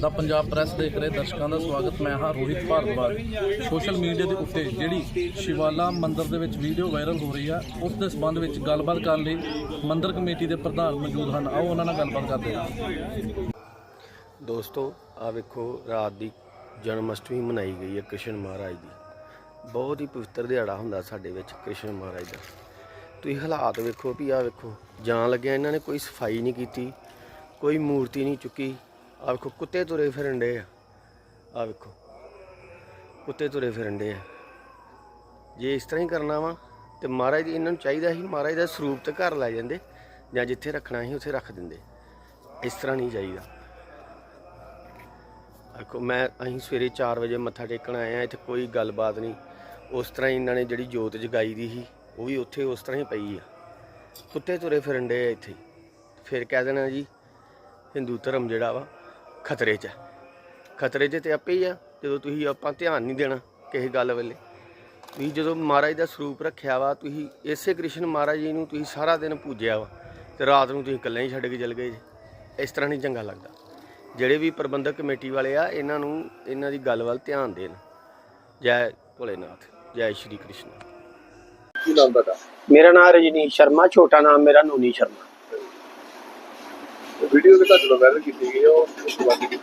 ਦਾ Punjab press ਦੇਖ ਰਹੇ ਦਰਸ਼ਕਾਂ ਦਾ ਸਵਾਗਤ। ਮੈਂ ਹਾਂ ਰੋਹਿਤ ਭਾਰਦਵਾਜ। ਸੋਸ਼ਲ ਮੀਡੀਆ ਦੇ ਉੱਤੇ ਜਿਹੜੀ ਸ਼ਿਵਾਲਾ ਮੰਦਿਰ ਦੇ ਵਿੱਚ ਵੀਡੀਓ ਵਾਇਰਲ ਹੋ ਰਹੀ ਆ, ਉਸ ਦੇ ਸੰਬੰਧ ਵਿੱਚ ਗੱਲਬਾਤ ਕਰਨ ਲਈ ਮੰਦਿਰ ਕਮੇਟੀ ਦੇ ਪ੍ਰਧਾਨ ਮੌਜੂਦ ਹਨ। ਆਓ ਉਹਨਾਂ ਨਾਲ ਗੱਲਬਾਤ ਕਰਦੇ ਹਾਂ। ਦੋਸਤੋ ਆ ਵੇਖੋ, ਰਾਤ ਦੀ ਜਨਮ ਅਸ਼ਟਮੀ ਮਨਾਈ ਗਈ ਹੈ ਕ੍ਰਿਸ਼ਨ ਮਹਾਰਾਜ ਦੀ। ਬਹੁਤ ਹੀ ਪਵਿੱਤਰ ਦਿਹਾੜਾ ਹੁੰਦਾ ਸਾਡੇ ਵਿੱਚ ਕ੍ਰਿਸ਼ਨ ਮਹਾਰਾਜ ਦਾ। ਤੁਸੀਂ ਹਾਲਾਤ ਵੇਖੋ ਵੀ ਆ ਵੇਖੋ, ਜਾਣ ਲੱਗਿਆ ਇਹਨਾਂ ਨੇ ਕੋਈ ਸਫ਼ਾਈ ਨਹੀਂ ਕੀਤੀ, ਕੋਈ ਮੂਰਤੀ ਨਹੀਂ ਚੁੱਕੀ ਆ ਵੇਖੋ, ਕੁੱਤੇ ਤੁਰੇ ਫਿਰਨ ਡੇ ਆ। ਆ ਵੇਖੋ, ਕੁੱਤੇ ਤੁਰੇ ਫਿਰਨ ਡੇ ਆ। ਜੇ ਇਸ ਤਰ੍ਹਾਂ ਹੀ ਕਰਨਾ ਵਾ, ਤੇ ਮਹਾਰਾਜ ਦੀ ਇਹਨਾਂ ਨੂੰ ਚਾਹੀਦਾ ਸੀ, ਮਹਾਰਾਜ ਦਾ ਸਰੂਪ ਤੇ ਘਰ ਲੈ ਜਾਂਦੇ, ਜਾਂ ਜਿੱਥੇ ਰੱਖਣਾ ਸੀ, ਉੱਥੇ ਰੱਖ ਦਿੰਦੇ। ਇਸ ਤਰ੍ਹਾਂ ਨਹੀਂ ਚਾਹੀਦਾ ਦੇਖੋ ਮੈਂ ਅਸੀਂ ਸਵੇਰੇ 4 ਵਜੇ ਮੱਥਾ ਟੇਕਣ ਆਏ ਆ, ਇੱਥੇ ਕੋਈ ਗੱਲਬਾਤ ਨਹੀਂ। ਉਸ ਤਰ੍ਹਾਂ ਹੀ ਇਹਨਾਂ ਨੇ ਜਿਹੜੀ ਜੋਤ ਜਗਾਈ ਦੀ ਸੀ, ਉਹ ਵੀ ਉੱਥੇ ਉਸ ਤਰ੍ਹਾਂ ਹੀ ਪਈ ਆ। ਕੁੱਤੇ ਤੁਰੇ ਫਿਰਨ ਡੇ ਆ ਇੱਥੇ। ਫਿਰ ਕਹਿ ਦੇਣਾ ਜੀ, ਹਿੰਦੂ ਧਰਮ ਜਿਹੜਾ ਵਾ ਖਤਰੇ 'ਚ ਹੈ ਖਤਰੇ 'ਚ ਤੇ ਆਪੇ ਹੀ ਆ, ਜਦੋਂ ਤੁਸੀਂ ਆਪਾਂ ਧਿਆਨ ਨਹੀਂ ਦੇਣਾ ਕਿਸੇ ਗੱਲ ਵੇਲੇ। ਤੁਸੀਂ ਜਦੋਂ ਮਹਾਰਾਜ ਦਾ ਸਰੂਪ ਰੱਖਿਆ ਵਾ, ਤੁਸੀਂ ਇਸੇ ਕ੍ਰਿਸ਼ਨ ਮਹਾਰਾਜ ਜੀ ਨੂੰ ਤੁਸੀਂ ਸਾਰਾ ਦਿਨ ਪੂਜਿਆ ਵਾ ਤੇ ਰਾਤ ਨੂੰ ਤੁਸੀਂ ਇਕੱਲੇ ਹੀ ਛੱਡ ਕੇ ਚਲ ਗਏ ਜੀ। ਇਸ ਤਰ੍ਹਾਂ ਨਹੀਂ ਚੰਗਾ ਲੱਗਦਾ। ਜਿਹੜੇ ਵੀ ਪ੍ਰਬੰਧਕ ਕਮੇਟੀ ਵਾਲੇ ਆ, ਇਹਨਾਂ ਨੂੰ ਇਹਨਾਂ ਦੀ ਗੱਲ ਵੱਲ ਧਿਆਨ ਦੇਣ। ਜੈ ਭੋਲੇਨਾਥ, ਜੈ ਸ਼੍ਰੀ ਕ੍ਰਿਸ਼ਨ। ਕੀ ਨਾਮ ਤੁਹਾਡਾ? ਮੇਰਾ ਨਾਮ ਰਜਨੀਸ਼ ਸ਼ਰਮਾ, ਛੋਟਾ ਨਾਮ ਮੇਰਾ ਨੂਨੀ ਸ਼ਰਮਾ। ਵੀਡੀਓ ਦੇ ਤੁਹਾਡੇ ਨਾਲ ਵਾਇਰਲ ਕੀਤੀ ਗਈ ਹੈ ਉਹ ਉਸ ਤੋਂ ਬਾਅਦ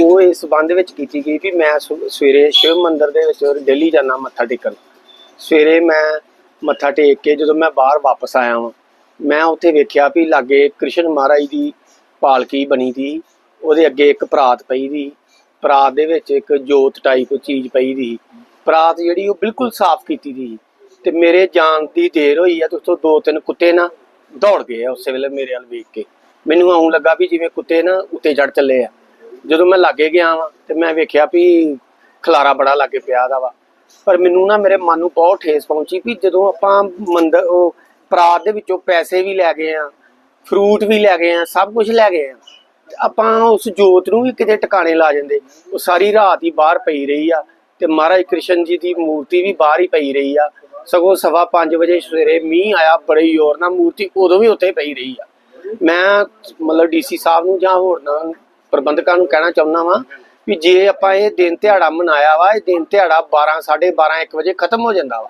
ਉਹ ਇਸ ਸੰਬੰਧ ਵਿੱਚ ਕੀਤੀ ਗਈ ਵੀ ਮੈਂ ਸੁ- ਸਵੇਰੇ ਸ਼ਿਵ ਮੰਦਿਰ ਦੇ ਵਿੱਚ ਡੇਲੀ ਜਾਂਦਾ ਮੱਥਾ ਟੇਕਣ। ਸਵੇਰੇ ਮੈਂ ਮੱਥਾ ਟੇਕ ਕੇ ਜਦੋਂ ਮੈਂ ਬਾਹਰ ਵਾਪਸ ਆਇਆ ਹਾਂ ਮੈਂ ਉੱਥੇ ਵੇਖਿਆ ਵੀ ਲਾਗੇ ਕ੍ਰਿਸ਼ਨ ਮਹਾਰਾਜ ਦੀ ਪਾਲਕੀ ਬਣੀ ਦੀ, ਉਹਦੇ ਅੱਗੇ ਇੱਕ ਪਰਾਤ ਪਈ ਦੀ, ਪਰਾਤ ਦੇ ਵਿੱਚ ਇੱਕ ਜੋਤ ਟਾਈਪ ਚੀਜ਼ ਪਈ ਦੀ। ਪਰਾਤ ਜਿਹੜੀ ਉਹ ਬਿਲਕੁਲ ਸਾਫ਼ ਕੀਤੀ ਦੀ। ਤੇ ਮੇਰੇ ਜਾਣ ਦੀ ਦੇਰ ਹੋਈ ਆ ਤੇ ਉੱਥੋਂ ਦੋ ਤਿੰਨ ਕੁੱਤੇ ਨਾ ਦੌੜ ਗਏ ਆ ਉਸੇ ਵੇਲੇ ਮੇਰੇ ਵੱਲ ਵੇਖ ਕੇ। ਮੈਨੂੰ ਆਉਂ ਲੱਗਾ ਵੀ ਜਿਵੇਂ ਕੁੱਤੇ ਨਾ ਉੱਤੇ ਚੜ ਚੱਲੇ ਆ। ਜਦੋਂ ਮੈਂ ਲਾਗੇ ਗਿਆ ਵਾਂ ਤੇ ਮੈਂ ਵੇਖਿਆ ਵੀ ਖਲਾਰਾ ਬੜਾ ਲਾਗੇ ਪਿਆ ਦਾ ਵਾ। ਪਰ ਮੈਨੂੰ ਨਾ ਮੇਰੇ ਮਨ ਨੂੰ ਬਹੁਤ ਠੇਸ ਪਹੁੰਚੀ ਵੀ ਜਦੋਂ ਆਪਾਂ ਮੰਦਰ ਉਹ ਪਰਾਤ ਦੇ ਵਿੱਚੋਂ ਪੈਸੇ ਵੀ ਲੈ ਗਏ ਆ ਫਰੂਟ ਵੀ ਲੈ ਗਏ ਆ, ਸਭ ਕੁਝ ਲੈ ਗਏ ਆ, ਤੇ ਆਪਾਂ ਉਸ ਜੋਤ ਨੂੰ ਵੀ ਕਿਤੇ ਟਿਕਾਣੇ ਲਾ ਜਾਂਦੇ। ਉਹ ਸਾਰੀ ਰਾਤ ਹੀ ਬਾਹਰ ਪਈ ਰਹੀ ਆ ਤੇ ਮਹਾਰਾਜ ਕ੍ਰਿਸ਼ਨ ਜੀ ਦੀ ਮੂਰਤੀ ਵੀ ਬਾਹਰ ਹੀ ਪਈ ਰਹੀ ਆ। ਸਗੋਂ ਸਵਾ 5 ਵਜੇ ਸਵੇਰੇ ਮੀਂਹ ਆਇਆ, ਬੜੇ ਜ਼ੋਰ ਨਾਲ ਮੂਰਤੀ ਉਦੋਂ ਵੀ ਉੱਥੇ ਪਈ ਰਹੀ ਆ। ਮੈਂ ਮਤਲਬ ਡੀਸੀ ਸਾਹਿਬ ਨੂੰ ਜਾਂ ਹੋਰ ਨਾ ਪ੍ਰਬੰਧਕਾਂ ਨੂੰ ਕਹਿਣਾ ਚਾਹੁੰਦਾ ਵਾਂ ਵੀ ਜੇ ਆਪਾਂ ਇਹ ਦਿਨ ਦਿਹਾੜਾ ਮਨਾਇਆ ਵਾ ਇਹ ਦਿਨ ਦਿਹਾੜਾ 12 12:30 1 ਵਜੇ ਖਤਮ ਹੋ ਜਾਂਦਾ ਵਾ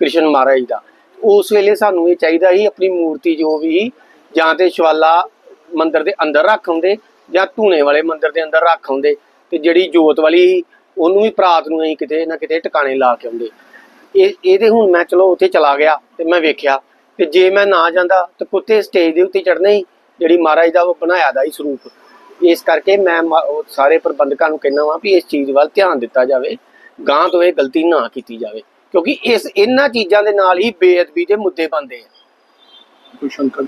ਕ੍ਰਿਸ਼ਨ ਮਹਾਰਾਜ ਦਾ। ਉਸ ਵੇਲੇ ਸਾਨੂੰ ਇਹ ਚਾਹੀਦਾ ਸੀ ਆਪਣੀ ਮੂਰਤੀ ਜੋ ਵੀ ਜਾਂ ਤੇ ਸ਼ਵਾਲਾ ਮੰਦਿਰ ਦੇ ਅੰਦਰ ਰੱਖ ਆਉਂਦੇ ਜਾਂ ਧੂਣੇ ਵਾਲੇ ਮੰਦਿਰ ਦੇ ਅੰਦਰ ਰੱਖ ਆਉਂਦੇ ਤੇ ਜਿਹੜੀ ਜੋਤ ਵਾਲੀ ਸੀ, ਉਹਨੂੰ ਵੀ ਪ੍ਰਾਤ ਨੂੰ ਅਸੀਂ ਕਿਤੇ ਨਾ ਕਿਤੇ ਟਿਕਾਣੇ ਲਾ ਕੇ ਆਉਂਦੇ। ਇਹ ਇਹਦੇ ਹੁਣ ਮੈਂ ਚਲੋ ਉੱਥੇ ਚਲਾ ਗਿਆ ਤੇ ਮੈਂ ਵੇਖਿਆ ਤੇ ਜੇ ਮੈਂ ਨਾ ਜਾਂਦਾ ਤੇ ਕੁੱਤੇ ਸਟੇਜ ਦੇ ਉੱਤੇ ਚੜਨੇ ਹੀ ਜਿਹੜੀ ਮਹਾਰਾਜ ਦਾ ਉਹ ਬਣਾਇਆ ਦਾ ਹੀ ਸਰੂਪ। ਇਸ ਕਰਕੇ ਮੈਂ ਸਾਰੇ ਪ੍ਰਬੰਧਕਾਂ ਨੂੰ ਕਹਿੰਦਾ ਵਾਂ ਵੀ ਇਸ ਚੀਜ਼ ਵੱਲ ਧਿਆਨ ਦਿੱਤਾ ਜਾਵੇ ਗਾਂ ਤੋਂ ਇਹ ਗਲਤੀ ਨਾ ਕੀਤੀ ਜਾਵੇ। ਕਿਉਂਕਿ ਇਸ ਇਹਨਾਂ ਚੀਜ਼ਾਂ ਦੇ ਨਾਲ ਹੀ ਬੇਅਦਬੀ ਦੇ ਮੁੱਦੇ ਬਣਦੇ ਆ। ਕੋਈ ਸ਼ੰਕਰ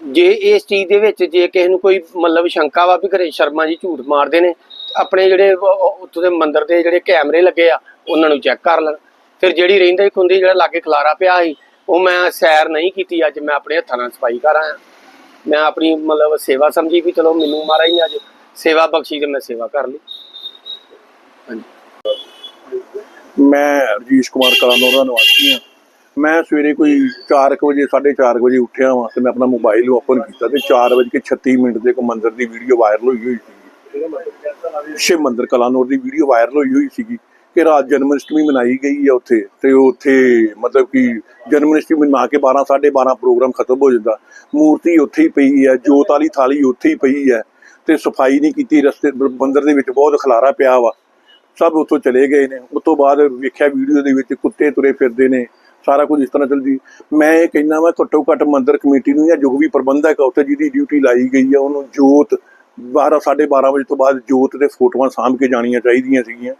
ਜੇ ਇਸ ਚੀਜ਼ ਦੇ ਵਿੱਚ ਜੇ ਕਿਸੇ ਨੂੰ ਕੋਈ ਮਤਲਬ ਸ਼ੰਕਾ ਵਾ ਵੀ ਘਰੇ ਸ਼ਰਮਾ ਜੀ ਝੂਠ ਮਾਰਦੇ ਨੇ ਆਪਣੇ ਜਿਹੜੇ ਉੱਥੋਂ ਦੇ ਮੰਦਿਰ ਦੇ ਜਿਹੜੇ ਕੈਮਰੇ ਲੱਗੇ ਆ ਉਹਨਾਂ ਨੂੰ ਚੈੱਕ ਕਰ ਲੈਣ। ਫਿਰ ਜਿਹੜੀ ਰਹਿੰਦੀ ਖੁੰਦੀ ਜਿਹੜਾ ਲਾਗੇ ਖਲਾਰਾ ਪਿਆ ਸੀ ਉਹ ਮੈਂ ਸੈਰ ਨਹੀਂ ਕੀਤੀ ਅੱਜ, ਮੈਂ ਆਪਣੇ ਹੱਥਾਂ ਨਾਲ ਸਫ਼ਾਈ ਕਰ ਆਇਆ। ਮੈਂ ਆਪਣੀ ਮਤਲਬ ਸੇਵਾ ਸਮਝੀ ਵੀ ਚਲੋ ਮੈਨੂੰ ਮਹਾਰਾਜ ਨੇ ਅੱਜ ਸੇਵਾ ਬਖਸ਼ੀ ਤੇ ਮੈਂ ਸੇਵਾ ਕਰ ਲਈ। ਮੈਂ ਰਜੀਸ਼ ਕੁਮਾਰ ਕਲਾਨੌਰ ਦਾ ਨਿਵਾਸੀ ਹਾਂ। ਮੈਂ ਸਵੇਰੇ ਕੋਈ 4 ਵਜੇ 4:30 ਵਜੇ ਉੱਠਿਆ ਵਾਂ ਤੇ ਮੈਂ ਆਪਣਾ ਮੋਬਾਈਲ ਓਪਨ ਕੀਤਾ ਤੇ 4:36 ਮਿੰਟ ਦੇ ਇੱਕ ਮੰਦਿਰ ਦੀ ਵੀਡੀਓ ਵਾਇਰਲ ਹੋਈ ਹੋਈ ਸੀ ਸ਼ਿਵ ਮੰਦਿਰ ਕਲਾਨੌਰ ਦੀ ਵੀਡੀਓ ਵਾਇਰਲ ਹੋਈ ਹੋਈ ਸੀਗੀ। ਕਿ ਰਾਤ ਜਨਮ ਅਸ਼ਟਮੀ ਮਨਾਈ ਗਈ ਹੈ ਉੱਥੇ ਤੇ ਉੱਥੇ ਮਤਲਬ ਕਿ ਜਨਮ ਅਸ਼ਟਮੀ ਮਨਾ ਕੇ 12 12:30 ਪ੍ਰੋਗਰਾਮ ਖਤਮ ਹੋ ਜਾਂਦਾ। ਮੂਰਤੀ ਉੱਥੇ ਹੀ ਪਈ ਹੈ ਜੋਤ ਵਾਲੀ ਥਾਲੀ ਉੱਥੇ ਹੀ ਪਈ ਹੈ ਤੇ ਸਫ਼ਾਈ ਨਹੀਂ ਕੀਤੀ, ਰਸਤੇ ਬੰਦਰ ਦੇ ਵਿੱਚ ਬਹੁਤ ਖਲਾਰਾ ਪਿਆ ਵਾ। ਸਭ ਉੱਥੋਂ ਚਲੇ ਗਏ ਨੇ। ਉਸ ਤੋਂ ਬਾਅਦ ਵੇਖਿਆ ਵੀਡੀਓ ਦੇ ਵਿੱਚ ਕੁੱਤੇ ਤੁਰੇ ਫਿਰਦੇ ਨੇ, ਸਾਰਾ ਕੁਝ ਇਸ ਤਰ੍ਹਾਂ ਚੱਲਦੀ। ਮੈਂ ਇਹ ਕਹਿੰਦਾ ਮੈਂ ਘੱਟੋ ਘੱਟ ਮੰਦਰ ਕਮੇਟੀ ਨੂੰ ਜਾਂ ਜੋ ਵੀ ਪ੍ਰਬੰਧਕ ਆ, ਉੱਥੇ ਜਿਹਦੀ ਡਿਊਟੀ ਲਾਈ ਗਈ ਆ, ਉਹਨੂੰ ਜੋਤ 12 12:30 ਵਜੇ ਤੋਂ ਬਾਅਦ ਜੋਤ ਦੇ ਫੋਟੋਆਂ ਸਾਂਭ ਕੇ ਜਾਣੀਆਂ ਚਾਹੀਦੀਆਂ ਸੀਗੀਆਂ।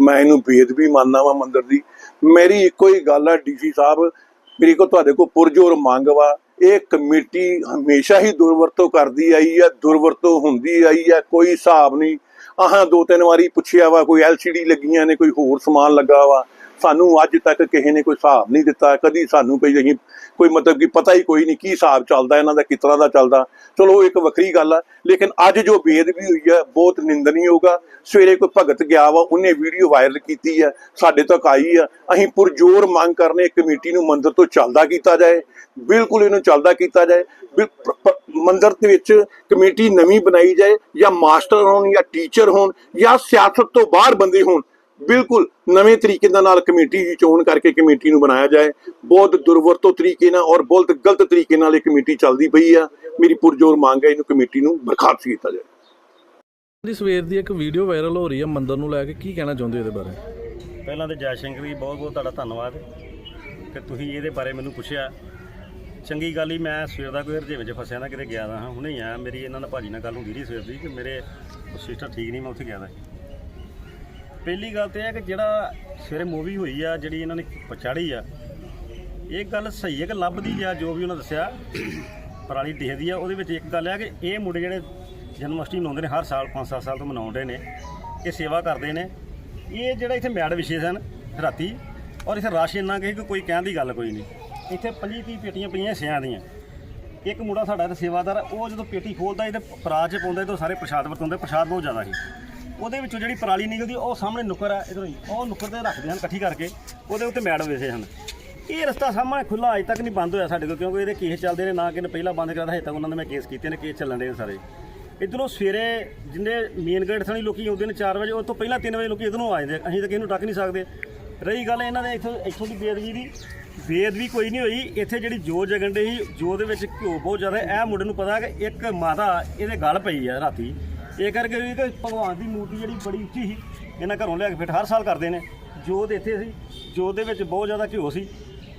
ਮੈਂ ਇਹਨੂੰ ਬੇਅਦਬੀ ਮੰਨਦਾ ਵਾ ਮੰਦਿਰ ਦੀ। ਮੇਰੀ ਇੱਕੋ ਹੀ ਗੱਲ ਆ ਡੀਸੀ ਸਾਹਿਬ, ਮੇਰੀ ਕੋ ਤੁਹਾਡੇ ਕੋ ਪੁਰਜੋਰ ਮੰਗ ਵਾ। ਇਹ ਕਮੇਟੀ ਹਮੇਸ਼ਾ ਹੀ ਦੁਰਵਰਤੋਂ ਕਰਦੀ ਆਈ ਆ, ਦੁਰਵਰਤੋਂ ਹੁੰਦੀ ਆਈ ਆ, ਕੋਈ ਹਿਸਾਬ ਨਹੀਂ। ਆਹਾਂ ਦੋ ਤਿੰਨ ਵਾਰੀ ਪੁੱਛਿਆ ਵਾ, ਕੋਈ ਐਲਸੀਡੀ ਲੱਗੀਆਂ ਨੇ, ਕੋਈ ਹੋਰ ਸਮਾਨ ਲੱਗਾ ਵਾ। ਸਾਨੂੰ ਅੱਜ ਤੱਕ ਕਿਸੇ ਨੇ ਕੋਈ ਹਿਸਾਬ ਨਹੀਂ ਦਿੱਤਾ, ਕਦੀ ਸਾਨੂੰ ਕੋਈ ਅਸੀਂ ਕੋਈ ਮਤਲਬ ਕਿ ਪਤਾ ਹੀ ਕੋਈ ਨਹੀਂ ਕੀ ਹਿਸਾਬ ਚੱਲਦਾ, ਇਹਨਾਂ ਦਾ ਕਿਸ ਤਰ੍ਹਾਂ ਦਾ ਚੱਲਦਾ। ਚਲੋ ਇੱਕ ਵੱਖਰੀ ਗੱਲ ਆ, ਲੇਕਿਨ ਅੱਜ ਜੋ ਬੇਦਬੀ ਹੋਈ ਹੈ ਬਹੁਤ ਨਿੰਦਣਯੋਗ ਆ। ਸਵੇਰੇ ਕੋਈ ਭਗਤ ਗਿਆ ਵਾ, ਉਹਨੇ ਵੀਡੀਓ ਵਾਇਰਲ ਕੀਤੀ ਹੈ ਸਾਡੇ ਤੱਕ ਆਈ ਆ। ਅਸੀਂ ਪੁਰਜੋਰ ਮੰਗ ਕਰਨੇ ਕਮੇਟੀ ਨੂੰ ਮੰਦਰ ਤੋਂ ਚੱਲਦਾ ਕੀਤਾ ਜਾਏ, ਬਿਲਕੁਲ ਇਹਨੂੰ ਚੱਲਦਾ ਕੀਤਾ ਜਾਏ। ਬਿਲ- ਮੰਦਰ ਦੇ ਵਿੱਚ ਕਮੇਟੀ ਨਵੀਂ ਬਣਾਈ ਜਾਏ, ਜਾਂ ਮਾਸਟਰ ਹੋਣ ਜਾਂ ਟੀਚਰ ਹੋਣ, ਜਾਂ ਸਿਆਸਤ ਤੋਂ ਬਾਹਰ ਬੰਦੇ ਹੋਣ ਬਿਲਕੁਲ ਨਵੇਂ ਤਰੀਕੇ ਦੇ ਨਾਲ ਕਮੇਟੀ ਦੀ ਚੋਣ ਕਰਕੇ ਕਮੇਟੀ ਨੂੰ ਬਣਾਇਆ ਜਾਏ। ਬਹੁਤ ਦੁਰਵਰਤੋਂ ਤਰੀਕੇ ਨਾਲ ਔਰ ਬਹੁਤ ਗਲਤ ਤਰੀਕੇ ਨਾਲ ਇਹ ਕਮੇਟੀ ਚੱਲਦੀ ਪਈ ਆ। ਮੇਰੀ ਪੁਰਜੋਰ ਮੰਗ ਹੈ ਇਹਨੂੰ ਕਮੇਟੀ ਨੂੰ ਬਰਖਾਸਤ ਕੀਤਾ ਜਾਏ। ਦੀ ਸਵੇਰ ਦੀ ਇੱਕ ਵੀਡੀਓ ਵਾਇਰਲ ਹੋ ਰਹੀ ਹੈ ਮੰਦਰ ਨੂੰ ਲੈ ਕੇ। ਕੀ ਕਹਿਣਾ ਚਾਹੁੰਦੇ ਹੋ ਇਹਦੇ ਬਾਰੇ? ਪਹਿਲਾਂ ਤੇ ਜੈ ਸ਼ੰਕਰ ਜੀ ਬਹੁਤ ਬਹੁਤ ਤੁਹਾਡਾ ਧੰਨਵਾਦ। ਕਿ ਤੁਸੀਂ ਇਹਦੇ ਬਾਰੇ ਮੈਨੂੰ ਪੁੱਛਿਆ। ਚੰਗੀ ਗੱਲ ਹੀ ਮੈਂ ਸਵੇਰ ਦਾ ਕੋਈ ਰਜੇ ਵਿੱਚ ਫਸਿਆ ਨਾ ਕਿਤੇ ਗਿਆ ਦਾ ਹਾਂ ਹੁਣੇ ਹੀ ਆਇਆ। ਮੇਰੀ ਇਹਨਾਂ ਨਾਲ ਭਾਜੀ ਨਾਲ ਗੱਲ ਹੁੰਦੀ ਰਹੀ ਸਵੇਰ ਦੀ ਕਿ ਮੇਰੇ ਸਿਸਟਰ ਠੀਕ ਨਹੀਂ ਮੈਂ ਉੱਥੇ ਗਿਆ ਦਾ। ਪਹਿਲੀ ਗੱਲ ਤੇ ਇਹ ਹੈ ਕਿ ਜਿਹੜਾ ਸਵੇਰੇ ਮੂਵੀ ਹੋਈ ਆ, ਜਿਹੜੀ ਇਹਨਾਂ ਨੇ ਪਛਾੜੀ ਆ, ਇਹ ਗੱਲ ਸਹੀ ਹੈ ਕਿ ਲੱਭਦੀ ਆ, ਜੋ ਵੀ ਉਹਨਾਂ ਦੱਸਿਆ ਪਰਾਲੀ ਦਿਖਦੀ ਆ। ਉਹਦੇ ਵਿੱਚ ਇੱਕ ਗੱਲ ਹੈ ਕਿ ਇਹ ਮੁੰਡੇ ਜਿਹੜੇ ਜਨਮ ਮਨਾਉਂਦੇ ਨੇ, ਹਰ ਸਾਲ 5-7 ਸਾਲ ਤੋਂ ਮਨਾਉਂਦੇ ਨੇ, ਇਹ ਸੇਵਾ ਕਰਦੇ ਨੇ। ਇਹ ਜਿਹੜਾ ਇੱਥੇ ਮੈਡ ਵਿਸ਼ੇ ਸਨ ਰਾਤੀ, ਔਰ ਇੱਥੇ ਰਸ਼ ਇੰਨਾ ਕਿ ਕੋਈ ਕਹਿਣ ਦੀ ਗੱਲ ਕੋਈ ਨਹੀਂ। ਇੱਥੇ 25 ਪੇਟੀਆਂ ਪਈਆਂ ਸਿਆਂ ਦੀਆਂ। ਇੱਕ ਮੁੰਡਾ ਸਾਡਾ ਇੱਥੇ ਸੇਵਾਦਾਰ ਉਹ ਜਦੋਂ ਪੇਟੀ ਖੋਲਦਾ ਇਹਦੇ ਪਰਾਜ 'ਚ ਪਾਉਂਦਾ ਤੇ ਸਾਰੇ ਪ੍ਰਸ਼ਾਦ ਵਰਤਾਉਂਦੇ ਪ੍ਰਸ਼ਾਦ ਬਹੁਤ ਜ਼ਿਆਦਾ ਸੀ। ਉਹਦੇ ਵਿੱਚੋਂ ਜਿਹੜੀ ਪਰਾਲੀ ਨਿਕਲਦੀ, ਉਹ ਸਾਹਮਣੇ ਨੁੱਕਰ ਆ, ਇਧਰੋਂ ਹੀ ਉਹ ਨੁੱਕਰ ਤੇ ਰੱਖਦੇ ਹਨ ਇਕੱਠੀ ਕਰਕੇ, ਉਹਦੇ ਉੱਤੇ ਮੈਡ ਵੇਸੇ ਹਨ। ਇਹ ਰਸਤਾ ਸਾਹਮਣੇ ਖੁੱਲਾ ਅਜੇ ਤੱਕ ਨਹੀਂ ਬੰਦ ਹੋਇਆ ਸਾਡੇ ਕੋਲ, ਕਿਉਂਕਿ ਇਹਦੇ ਕੇਸ ਚੱਲਦੇ ਨੇ, ਨਾ ਕਿ ਪਹਿਲਾਂ ਬੰਦ ਕਰਾਦਾ ਹਜੇ ਤੱਕ ਉਹਨਾਂ ਦੇ ਮੈਂ ਕੇਸ ਕੀਤੇ ਨੇ, ਕੇਸ ਚੱਲਣ ਦੇ ਸਾਰੇ। ਇਧਰੋਂ ਸਵੇਰੇ ਜਿੰਨੇ ਮੇਨ ਗੇਟ ਥਾਣੀ ਲੋਕੀ ਆਉਂਦੇ ਨੇ 4 ਵਜੇ, ਉਹ ਤੋਂ ਪਹਿਲਾਂ 3 ਵਜੇ ਲੋਕੀ ਇਧਰੋਂ ਆ ਜਾਂਦੇ ਅਸੀਂ ਤਾਂ ਕਿਸੇ ਨੂੰ ਟੱਕ ਨਹੀਂ ਸਕਦੇ। ਰਹੀ ਗੱਲ ਇਹਨਾਂ ਦੇ ਇੱਥੋਂ ਇੱਥੋਂ ਦੀ ਬੇਦਬੀ ਦੀ। ਬੇਦਬੀ ਕੋਈ ਨਹੀਂ ਹੋਈ। ਇੱਥੇ ਜਿਹੜੀ ਜੋ ਜਗਣ ਦੇ ਸੀ ਜੋ ਦੇ ਵਿੱਚ ਘਿਓ ਬਹੁਤ ਜ਼ਿਆਦਾ, ਇਹ ਮੁੰਡੇ ਨੂੰ ਪਤਾ ਕਿ ਇੱਕ ਮਾਤਾ, ਇਹਦੇ ਗਲ ਪਈ ਆ ਰਾਤੀ। ਇਹ ਕਰਕੇ ਵੀ ਕਿ ਭਗਵਾਨ ਦੀ ਮੂਰਤੀ ਜਿਹੜੀ ਬੜੀ ਉੱਚੀ ਸੀ, ਇਹਨਾਂ ਘਰੋਂ ਲਿਆ ਕੇ ਫਿੱਟ ਹਰ ਸਾਲ ਕਰਦੇ ਨੇ। ਜੋਤ ਇੱਥੇ ਸੀ, ਜੋਤ ਦੇ ਵਿੱਚ ਬਹੁਤ ਜ਼ਿਆਦਾ ਘਿਓ ਸੀ।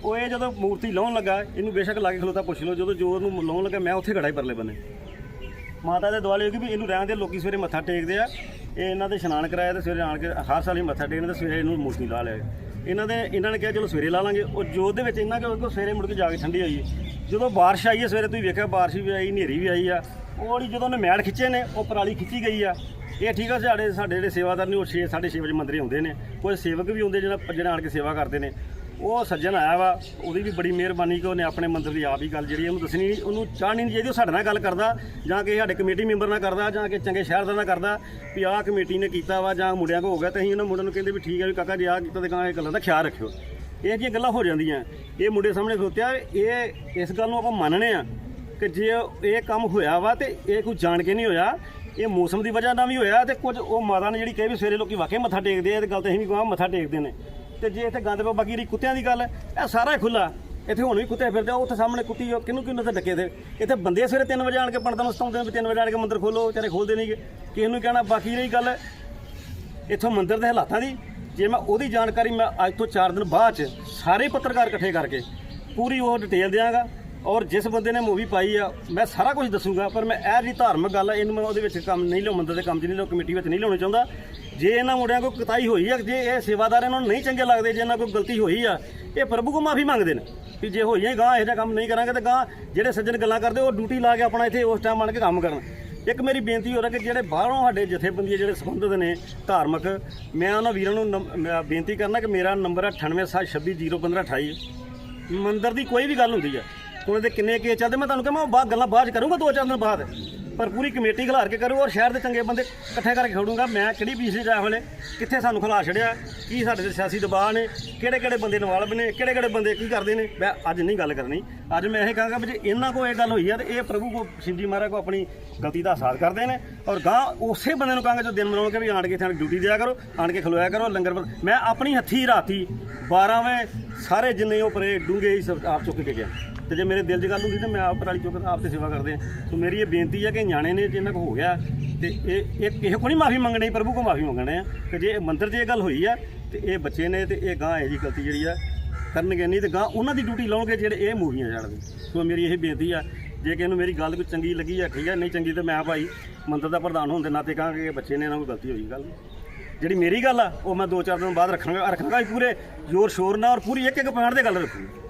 ਉਹ ਇਹ ਜਦੋਂ ਮੂਰਤੀ ਲਾਉਣ ਲੱਗਾ, ਇਹਨੂੰ ਬੇਸ਼ੱਕ ਲਾ ਕੇ ਖਲੋਤਾ, ਪੁੱਛ ਲਓ। ਜਦੋਂ ਜੋਤ ਨੂੰ ਲਾਉਣ ਲੱਗਾ, ਮੈਂ ਉੱਥੇ ਖੜਾ ਹੀ ਪਰਲੇ ਬੰਨੇ। ਮਾਤਾ ਦੇ ਦੁਆਲੇ ਹੋ ਕਿ ਵੀ ਇਹਨੂੰ ਰਹਿਣ ਦੇ, ਲੋਕੀ ਸਵੇਰੇ ਮੱਥਾ ਟੇਕਦੇ ਆ। ਇਹ ਇਹਨਾਂ ਦੇ ਇਸ਼ਨਾਨ ਕਰਾਇਆ ਤੇ ਸਵੇਰੇ ਆਣ ਕੇ ਹਰ ਸਾਲ ਹੀ ਮੱਥਾ ਟੇਕਦੇ ਤੇ ਸਵੇਰੇ ਇਹਨੂੰ ਮੂਰਤੀ ਲਾ ਲਿਆ। ਇਹਨਾਂ ਦੇ, ਇਹਨਾਂ ਨੇ ਕਿਹਾ, ਚਲੋ ਸਵੇਰੇ ਲਾ ਲਾਂਗੇ। ਉਹ ਜੋਤ ਦੇ ਵਿੱਚ ਇੰਨਾ ਕਿ ਸਵੇਰੇ ਮੁੜ ਕੇ ਜਾ ਕੇ ਠੰਡੀ ਹੋਈ। ਜਦੋਂ ਬਾਰਿਸ਼ ਆਈ ਹੈ, ਸਵੇਰੇ ਤੁਸੀਂ ਵੇਖਿਆ, ਬਾਰਿਸ਼ ਵੀ ਆਈ, ਹਨੇਰੀ ਵੀ ਆਈ ਆ। ਉਹ ਵਾਲੀ ਜਦੋਂ ਉਹਨੇ ਮੈੜ ਖਿੱਚੇ ਨੇ, ਉਹ ਪਰਾਲੀ ਖਿੱਚੀ ਗਈ ਆ। ਇਹ ਠੀਕ ਆ, ਸਾਡੇ ਸਾਡੇ ਜਿਹੜੇ ਸੇਵਾਦਾਰ ਨੇ, ਉਹ 6 6:30 ਵਜੇ ਮੰਦਰੇ ਆਉਂਦੇ ਨੇ। ਕੋਈ ਸੇਵਕ ਵੀ ਆਉਂਦੇ ਜਿਹੜਾ ਜਿਹੜਾ ਆਣ ਕੇ ਸੇਵਾ ਕਰਦੇ ਨੇ। ਉਹ ਸੱਜਣ ਆਇਆ ਵਾ, ਉਹਦੀ ਵੀ ਬੜੀ ਮਿਹਰਬਾਨੀ ਕਿ ਉਹਨੇ ਆਪਣੇ ਮੰਦਰ ਦੀ ਆਪ ਹੀ ਗੱਲ ਜਿਹੜੀ ਉਹਨੂੰ ਦੱਸਣੀ ਉਹਨੂੰ ਚਾਹਣੀ ਨਹੀਂ ਚਾਹੀਦੀ, ਉਹ ਸਾਡੇ ਨਾਲ ਗੱਲ ਕਰਦਾ, ਜਾਂ ਕਿ ਸਾਡੇ ਕਮੇਟੀ ਮੈਂਬਰ ਨਾਲ ਕਰਦਾ, ਜਾਂ ਕਿ ਚੰਗੇ ਸ਼ਹਿਰਦਾਰ ਨਾਲ ਕਰਦਾ, ਵੀ ਆਹ ਕਮੇਟੀ ਨੇ ਕੀਤਾ ਵਾ, ਜਾਂ ਮੁੰਡਿਆਂ ਕੋ ਹੋ ਗਿਆ, ਤੇ ਅਸੀਂ ਉਹਨਾਂ ਮੁੰਡਿਆਂ ਨੂੰ ਕਹਿੰਦੇ ਵੀ ਠੀਕ ਹੈ ਵੀ ਕਾਕਾ ਜੀ, ਆਹ ਕੀਤਾ ਤੇ ਕਾਂ ਇਹ ਗੱਲਾਂ ਦਾ ਖਿਆਲ ਰੱਖਿਓ। ਇਹ ਜਿਹੀਆਂ ਗੱਲਾਂ ਹੋ ਜਾਂਦੀਆਂ। ਇਹ ਮੁੰਡੇ ਸਾਹਮਣੇ ਖੋਤਿਆ ਇਹ ਇਸ ਗੱਲ ਨੂੰ ਆਪਾਂ ਮੰਨਣੇ ਆ। ਕਿ ਜੇ ਇਹ ਕੰਮ ਹੋਇਆ ਵਾ ਤੇ ਇਹ ਕੋਈ ਜਾਣ ਕੇ ਨਹੀਂ ਹੋਇਆ, ਇਹ ਮੌਸਮ ਦੀ ਵਜ੍ਹਾ ਨਾਲ ਵੀ ਹੋਇਆ ਤੇ ਕੁਝ ਉਹ ਮਾਤਾ ਨੇ ਜਿਹੜੀ ਕਹੇ ਵੀ ਸਵੇਰੇ ਲੋਕੀ ਵਾਕਈ ਮੱਥਾ ਟੇਕਦੇ ਆ ਤੇ ਗੱਲ ਤੇ ਅਸੀਂ ਵੀ ਕਹਾਂ ਮੱਥਾ ਟੇਕਦੇ ਨੇ। ਤੇ ਜੇ ਇੱਥੇ ਗੰਦ ਪਾ ਬਾਕੀ ਰਹੀ ਕੁੱਤਿਆਂ ਦੀ ਗੱਲ ਹੈ, ਇਹ ਸਾਰਾ ਹੀ ਖੁੱਲਾ ਇੱਥੇ ਹੁਣ ਵੀ ਕੁੱਤੇ ਫਿਰਦੇ ਆ, ਉੱਥੇ ਸਾਹਮਣੇ ਕੁੱਤੀ ਕਿਹਨੂੰ ਕਿਹਨੂੰ ਤੇ ਡੱਕੇ ਦੇ? ਇੱਥੇ ਬੰਦੇ ਸਵੇਰੇ 3 ਵਜੇ ਆਣ ਕੇ ਪੰਡਤਾਂ ਨੂੰ ਸਤਾਉਂਦੇ ਨੇ 3 ਵਜੇ ਆਣ ਕੇ ਮੰਦਰ ਖੋਲੋ ਵਿਚਾਰੇ ਖੋਲਦੇ ਨਹੀਂਗੇ ਕਿਸੇ ਨੂੰ ਕਹਿਣਾ, ਬਾਕੀ ਰਹੀ ਗੱਲ, ਇੱਥੋਂ ਮੰਦਰ ਦੇ ਹਾਲਾਤਾਂ ਦੀ, ਜੇ ਮੈਂ ਉਹਦੀ ਜਾਣਕਾਰੀ ਮੈਂ ਅੱਜ ਤੋਂ 4 ਦਿਨ ਬਾਅਦ ਚ ਸਾਰੇ ਪੱਤਰਕਾਰ ਇਕੱਠੇ ਕਰਕੇ ਪੂਰੀ ਉਹ ਡਿਟੇਲ ਦਿਆਂਗਾ। ਔਰ ਜਿਸ ਬੰਦੇ ਨੇ ਮੂਵੀ ਪਾਈ ਆ, ਮੈਂ ਸਾਰਾ ਕੁਝ ਦੱਸੂਗਾ, ਪਰ ਮੈਂ ਇਹ ਜੀ ਧਾਰਮਿਕ ਗੱਲ ਆ, ਇਹਨੂੰ ਮੈਂ ਉਹਦੇ ਵਿੱਚ ਕੰਮ ਨਹੀਂ ਲਿਆਉ ਮੰਦਰ ਦੇ ਕੰਮ 'ਚ ਨਹੀਂ ਲਿਆਉ ਕਮੇਟੀ ਵਿੱਚ ਨਹੀਂ ਲਿਆਉਣਾ ਚਾਹੁੰਦਾ। ਜੇ ਇਹਨਾਂ ਮੁੰਡਿਆਂ ਕੋਈ ਕਤਾਈ ਹੋਈ ਆ, ਜੇ ਇਹ ਸੇਵਾਦਾਰ ਇਹਨਾਂ ਨੂੰ ਨਹੀਂ ਚੰਗੇ ਲੱਗਦੇ, ਜੇ ਇਹਨਾਂ ਕੋਈ ਗਲਤੀ ਹੋਈ ਆ, ਇਹ ਪ੍ਰਭੂ ਕੋ ਮਾਫੀ ਮੰਗਦੇ ਨੇ ਵੀ ਜੇ ਹੋਈਆਂ ਗਾਂ ਇਹੋ ਜਿਹਾ ਕੰਮ ਨਹੀਂ ਕਰਾਂਗੇ ਤੇ ਗਾਂ ਜਿਹੜੇ ਸੱਜਣ ਗੱਲਾਂ ਕਰਦੇ, ਉਹ ਡਿਊਟੀ ਲਾ ਕੇ ਆਪਣਾ ਇੱਥੇ ਉਸ ਟਾਈਮ ਬਣ ਕੇ ਕੰਮ ਕਰਨ। ਇੱਕ ਮੇਰੀ ਬੇਨਤੀ ਹੋ ਰਿਹਾ ਕਿ ਜਿਹੜੇ ਬਾਹਰੋਂ ਸਾਡੇ ਜਥੇਬੰਦੀ ਜਿਹੜੇ ਸੰਬੰਧਿਤ ਨੇ ਧਾਰਮਿਕ, ਮੈਂ ਉਹਨਾਂ ਵੀਰਾਂ ਨੂੰ ਨੰਬ- ਮੈਂ ਬੇਨਤੀ ਕਰਨਾ ਕਿ ਮੇਰਾ ਨੰਬਰ ਹੈ 9876201528 ਮੰਦਰ ਦੀ ਕੋਈ ਵੀ ਗੱਲ ਹੁੰਦੀ ਹੈ ਹੁਣ ਇਹਦੇ ਕਿੰਨੇ ਕੇਸ ਚੱਲਦੇ? ਮੈਂ ਤੁਹਾਨੂੰ ਕਹਿੰਦਾ ਮੈਂ ਬਾਅਦ ਗੱਲਾਂ ਬਾਅਦ 'ਚ ਕਰੂੰਗਾ, ਦੋ ਚਾਰ ਦਿਨ ਬਾਅਦ। ਪਰ ਪੂਰੀ ਕਮੇਟੀ ਖਿਲਾਰ ਕੇ ਕਰੂ ਔਰ ਸ਼ਹਿਰ ਦੇ ਚੰਗੇ ਬੰਦੇ ਇਕੱਠੇ ਕਰਕੇ ਖੜੂੰਗਾ। ਮੈਂ ਕਿਹੜੀ ਪੀਸੀ ਜਾ ਵੇਲੇ ਕਿੱਥੇ ਸਾਨੂੰ ਖਿਲਾ ਛੜਿਆ ਕੀ ਸਾਡੇ ਤੇ ਸਿਆਸੀ ਦਬਾਅ ਨੇ? ਕਿਹੜੇ ਕਿਹੜੇ ਬੰਦੇ ਇਨਵੋਲਵ ਨੇ? ਕਿਹੜੇ ਕਿਹੜੇ ਬੰਦੇ ਕੀ ਕਰਦੇ ਨੇ? ਮੈਂ ਅੱਜ ਨਹੀਂ ਗੱਲ ਕਰਨੀ। ਅੱਜ ਮੈਂ ਇਹ ਕਹਾਂਗਾ ਵੀ ਜੇ ਇਹਨਾਂ ਕੋ ਇਹ ਗੱਲ ਹੋਈ ਆ, ਤੇ ਇਹ ਪ੍ਰਭੂ ਕੋ ਸ਼ਿਵਜੀ ਮਹਾਰਾਜ ਕੋ ਆਪਣੀ ਗਲਤੀ ਦਾ ਸਾਥ ਕਰਦੇ ਨੇ। ਔਰ ਗਾਂ ਉਸੇ ਬੰਦੇ ਨੂੰ ਕਹਾਂਗੇ ਜੋ ਦਿਨ ਮਨਾਉਣਗੇ ਵੀ ਆਣ ਕੇ ਇੱਥੇ ਡਿਊਟੀ ਦਿਆ ਕਰੋ, ਆਣ ਕੇ ਖਲੋਇਆ ਕਰੋ, ਲੰਗਰ ਵਰ- ਮੈਂ ਆਪਣੀ ਹੱਥੀ ਰਾਤੀ 12 ਵਜੇ ਸਾਰੇ ਜਿੰਨੇ ਉਹ ਪਰੇ ਡੂੰਗੇ ਹੀ ਸਭ ਆਪ ਚੁੱਕ ਕੇ ਗਿਆ। ਤੇ ਜੇ ਮੇਰੇ ਦਿਲ 'ਚ ਗੱਲ ਹੁੰਦੀ ਤਾਂ ਮੈਂ ਆਪ ਪਰਾਲੀ ਚੁੱਕ ਆਪ ਤੇ ਸੇਵਾ ਕਰਦੇ ਆ ਸੋ ਮੇਰੀ ਇਹ ਬੇਨਤੀ ਹੈ ਕਿ ਨਿਆਣੇ ਨੇ ਜਿੰਨਾ ਕੋ ਹੋ ਗਿਆ ਤੇ ਇਹ ਇਹ ਕਿਸੇ ਕੋ ਨਹੀਂ ਮਾਫੀ ਮੰਗਣੀ, ਪ੍ਰਭੂ ਕੋ ਮਾਫੀ ਮੰਗਣੇ ਆ। ਕਿ ਜੇ ਮੰਦਰ 'ਚ ਇਹ ਗੱਲ ਹੋਈ ਆ ਤੇ ਇਹ ਬੱਚੇ ਨੇ ਤੇ ਇਹ ਗਾਂ ਇਹ ਜੀ ਗਲਤੀ ਜਿਹੜੀ ਆ, ਕਰਨਗੇ ਨਹੀਂ ਤੇ ਗਾਂ ਉਹਨਾਂ ਦੀ ਡਿਊਟੀ ਲਾਉਣਗੇ ਜਿਹੜੇ ਇਹ ਮੂਵੀਆਂ ਜਾਣਦੇ ਸੋ ਮੇਰੀ ਇਹ ਬੇਨਤੀ ਆ, ਜੇ ਕਿਸੇ ਨੂੰ ਮੇਰੀ ਗੱਲ ਕੋਈ ਚੰਗੀ ਲੱਗੀ ਆ, ਠੀਕ ਆ, ਨਹੀਂ ਚੰਗੀ ਤਾਂ ਮੈਂ ਭਾਈ ਮੰਦਰ ਦਾ ਪ੍ਰਧਾਨ ਹੋਣ ਦੇ ਨਾਤੇ ਕਹਾਂਗੇ ਕਿ ਇਹ ਬੱਚੇ ਨੇ ਇਹਨਾਂ ਕੋਈ ਗਲਤੀ ਹੋਈ ਗੱਲ। ਜਿਹੜੀ ਮੇਰੀ ਗੱਲ ਆ, ਉਹ ਮੈਂ ਦੋ ਚਾਰ ਦਿਨ ਬਾਅਦ ਰੱਖਾਂਗਾ ਰੱਖਾਂਗਾ ਵੀ ਪੂਰੇ ਜ਼ੋਰ ਸ਼ੋਰ ਨਾਲ ਔਰ ਪੂਰੀ ਇੱਕ ਇੱਕ ਪੁਆਇੰਟ ਤੇ ਗੱਲ ਰੱਖੂਗਾ।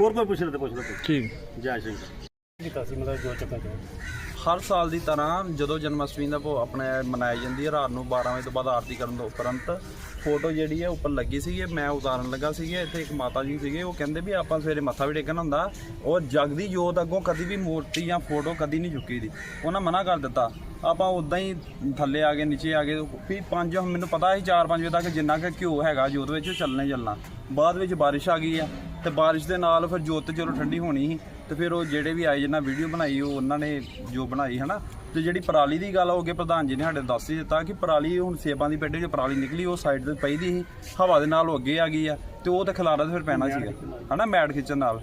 ਹੋਰ ਕੋਈ ਪੁੱਛ ਲੈ ਤੇ ਪੁੱਛ ਲੈ ਠੀਕ। ਜੈ ਸ਼ੰਕਰ ਕੀਤਾ ਸੀ ਮਤਲਬ ਜੋ ਚੱਕਰ ਚੋਂ ਹਰ ਸਾਲ ਦੀ ਤਰ੍ਹਾਂ ਜਦੋਂ ਜਨਮ ਅਸ਼ਟਮੀ ਦਾ ਭੋ ਆਪਣੇ ਮਨਾਈ ਜਾਂਦੀ ਹੈ ਰਾਤ ਨੂੰ 12 ਵਜੇ ਤੋਂ ਬਾਅਦ ਆਰਤੀ ਕਰਨ ਤੋਂ ਉਪਰੰਤ ਫੋਟੋ ਜਿਹੜੀ ਹੈ ਉੱਪਰ ਲੱਗੀ ਸੀਗੀ ਮੈਂ ਉਤਾਰਨ ਲੱਗਾ ਸੀਗਾ ਇੱਥੇ ਇੱਕ ਮਾਤਾ ਜੀ ਸੀਗੇ ਉਹ ਕਹਿੰਦੇ ਵੀ ਆਪਾਂ ਸਵੇਰੇ ਮੱਥਾ ਵੀ ਟੇਕਣ ਹੁੰਦਾ ਉਹ ਜਗਦੀ ਜੋਤ ਅੱਗੋਂ ਕਦੀ ਵੀ ਮੂਰਤੀ ਜਾਂ ਫੋਟੋ ਕਦੀ ਨਹੀਂ ਚੁੱਕੀ ਦੀ। ਉਹਨਾਂ ਮਨਾ ਕਰ ਦਿੱਤਾ। ਆਪਾਂ ਉਦਾਂ ਹੀ ਥੱਲੇ ਆ ਗਏ ਨੀਚੇ ਆ ਗਏ ਵੀ ਪੰਜ ਮੈਨੂੰ ਪਤਾ ਸੀ 4-5 ਵਜੇ ਤੱਕ ਜਿੰਨਾ ਕਿ ਘਿਓ ਹੈਗਾ ਜੋਤ ਵਿੱਚ ਉਹ ਚੱਲਣਾ ਹੀ ਚੱਲਣਾ। ਬਾਅਦ ਵਿੱਚ ਬਾਰਿਸ਼ ਆ ਗਈ ਆ। ਤੇ ਬਾਰਿਸ਼ ਦੇ ਨਾਲ ਫਿਰ ਜੋਤ ਚਲੋ ਠੰਡੀ ਹੋਣੀ ਸੀ ਤੇ ਫਿਰ ਉਹ ਜਿਹੜੇ ਵੀ ਆਏ ਜਿੰਨਾ ਵੀਡੀਓ ਬਣਾਈ ਉਹ ਉਹਨਾਂ ਨੇ ਜੋ ਬਣਾਈ ਹਨਾ? ਤੇ ਜਿਹੜੀ ਪਰਾਲੀ ਦੀ ਗੱਲ ਹੋ ਗਈ ਪ੍ਰਧਾਨ ਜੀ ਨੇ ਸਾਡੇ ਦੱਸ ਹੀ ਦਿੱਤਾ ਕਿ ਪਰਾਲੀ ਹੁਣ ਸੇਬਾਂ ਦੀ ਪੇਡੇ 'ਚ ਪਰਾਲੀ ਨਿਕਲੀ ਉਹ ਸਾਈਡ ਤੇ ਪਈ ਦੀ ਸੀ ਹਵਾ ਦੇ ਨਾਲ ਉਹ ਅੱਗੇ ਆ ਗਈ ਆ ਤੇ ਉਹ ਤੇ ਖਲਾਰਾ ਤੇ ਫਿਰ ਪੈਣਾ ਸੀਗਾ ਹਨਾ? ਮੈਟ ਖਿੱਚਣ ਨਾਲ।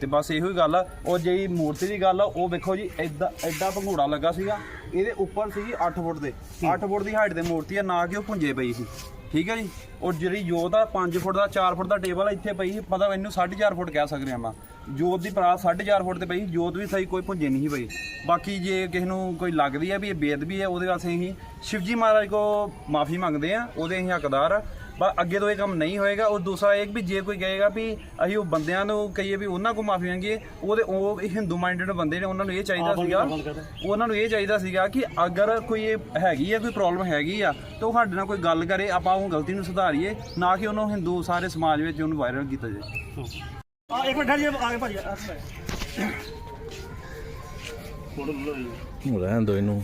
ਤੇ ਬਸ ਇਹੋ ਹੀ ਗੱਲ ਆ ਉਹ ਜਿਹੜੀ ਮੂਰਤੀ ਦੀ ਗੱਲ ਆ ਉਹ ਵੇਖੋ ਜੀ ਐਡਾ ਐਡਾ ਭੰਗੂੜਾ ਲੱਗਾ ਸੀਗਾ ਇਹਦੇ ਉੱਪਰ ਸੀਗੀ 8 ਫੁੱਟ ਦੇ। 8 ਫੁੱਟ ਦੀ ਹਾਈਟ ਦੇ ਮੂਰਤੀ ਆ ਨਾ ਕਿ ਉਹ ਪੁੰਜੇ ਪਈ ਸੀ। ਠੀਕ ਹੈ ਜੀ? ਔਰ ਜਿਹੜੀ ਜੋਤ ਆ 5 ਫੁੱਟ ਦਾ 4 ਫੁੱਟ ਦਾ ਟੇਬਲ ਆ, ਇੱਥੇ ਪਈ, ਮਤਲਬ ਇਹਨੂੰ ਮੈਨੂੰ 4.5 ਫੁੱਟ ਕਹਿ ਸਕਦੇ ਆਪਾਂ। ਜੋਤ ਦੀ ਪਰਾਤ 4.5 ਫੁੱਟ ਤੇ ਪਈ, ਜੋਤ ਵੀ ਸਹੀ ਕੋਈ ਭੁੰਜੇ ਨਹੀਂ ਸੀ ਪਈ। ਬਾਕੀ ਜੇ ਕਿਸੇ ਨੂੰ ਕੋਈ ਲੱਗਦੀ ਆ ਵੀ ਇਹ ਬੇਦ ਵੀ ਹੈ ਉਹਦੇ ਵਾਸਤੇ ਅਸੀਂ ਸ਼ਿਵਜੀ ਮਹਾਰਾਜ ਕੋ ਮਾਫੀ ਮੰਗਦੇ ਆ, ਉਹਦੇ ਅਸੀਂ ਹੱਕਦਾਰ ਆ। ਪਰ ਅੱਗੇ ਤੋਂ ਇਹ ਕੰਮ ਨਹੀਂ ਹੋਏਗਾ। ਔਰ ਦੂਸਰਾ ਇਹ ਵੀ ਜੇ ਕੋਈ ਕਹੇਗਾ ਵੀ ਅਸੀਂ ਉਹ ਬੰਦਿਆਂ ਨੂੰ ਕਹੀਏ ਵੀ ਉਹਨਾਂ ਕੋ ਮਾਫੀ ਮੰਗੀਏ ਉਹਦੇ ਉਹ ਹਿੰਦੂ ਮਾਈਂਡਡ ਬੰਦੇ ਨੇ ਉਹਨਾਂ ਨੂੰ ਇਹ ਚਾਹੀਦਾ ਸੀਗਾ ਉਹਨਾਂ ਨੂੰ ਇਹ ਚਾਹੀਦਾ ਸੀਗਾ ਕਿ ਅਗਰ ਕੋਈ ਇਹ ਹੈਗੀ ਆ ਕੋਈ ਪ੍ਰੋਬਲਮ ਹੈਗੀ ਆ ਤਾਂ ਉਹ ਸਾਡੇ ਨਾਲ ਕੋਈ ਗੱਲ ਕਰੇ ਆਪਾਂ ਉਹ ਗਲਤੀ ਨੂੰ ਸੁਧਾਰੀਏ ਨਾ ਕਿ ਉਹਨੂੰ ਹਿੰਦੂ ਸਾਰੇ ਸਮਾਜ ਵਿੱਚ ਉਹਨੂੰ ਵਾਇਰਲ ਕੀਤਾ ਜਾਏ। ਆ ਇੱਕ ਮਿੰਟ ਜੀ ਆ ਕੇ ਭਾਜੀ। ਜੀ ਰਹਿਣ ਦੋ ਇਹਨੂੰ।